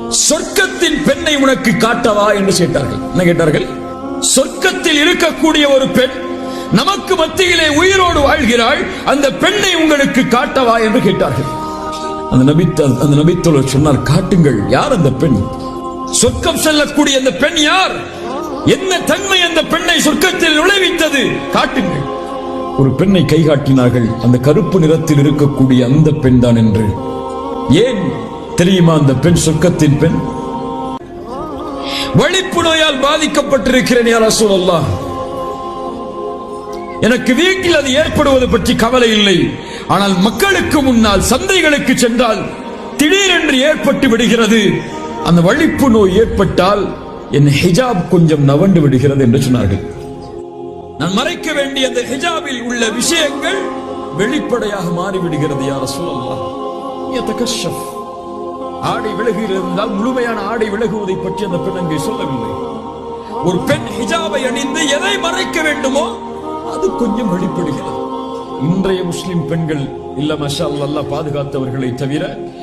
சொர்க்கத்தின் பெண்ணை உனக்கு காட்டவா என்று கேட்டார்கள். என்ன கேட்டார்கள்? சொர்க்கத்தில் இருக்கக்கூடிய ஒரு பெண் நமக்கு மத்தியிலே உயிரோடு வாழ்கிறாள். அந்த பெண்ணை உங்களுக்கு காட்டவா என்று கேட்டார்கள். அந்த நபி அந்த நபித்தோழர் சொன்னார் காட்டுங்கள் யார் அந்த பெண்? சொர்க்கம் செல்லக்கூடிய அந்த பெண் யார்? என்ன தன்மை அந்த பெண்ணை சொர்க்கத்தில் நுழைவித்தது? காட்டுங்கள். ஒரு பெண்ணை கை காட்டினார்கள். அந்த கருப்பு நிறத்தில் இருக்கக்கூடிய அந்த பெண் தான் என்று. ஏன் தெரியுமா அந்த பெண் சொர்க்கத்தின் பெண்? வழிப்பு நோயால் பாதிக்கப்பட்டிருக்கிறேன் சொல்லலாம் எனக்கு வீட்டில் அது ஏற்படுவது பற்றி கவலை இல்லை. ஆனால் மக்களுக்கு முன்னால் சந்தைகளுக்கு சென்றால் திடீரென்று ஏற்பட்டு விடுகிறது. அந்த வழிப்பு நோய் ஏற்பட்டால் என் ஹிஜாப் கொஞ்சம் நவண்டு விடுகிறது என்று சொன்னார்கள். நான் மறைக்க வேண்டிய அந்த ஹிஜாபில் உள்ள விஷயங்கள் வெளிப்படையாக மாறிவிடுகிறது யார சொல்லலாம் ஆடை விலகியிருந்தால் முழுமையான ஆடை விலகுவதை பற்றி அந்த பெண் அங்கே சொல்லவில்லை. ஒரு பெண் ஹிஜாபை அணிந்து எதை மறைக்க வேண்டுமோ அது கொஞ்சம் வெளிப்படுகிறது. இன்றைய முஸ்லிம் பெண்கள் இல்ல மஷா அல்லா பாதுகாத்தவர்களை தவிர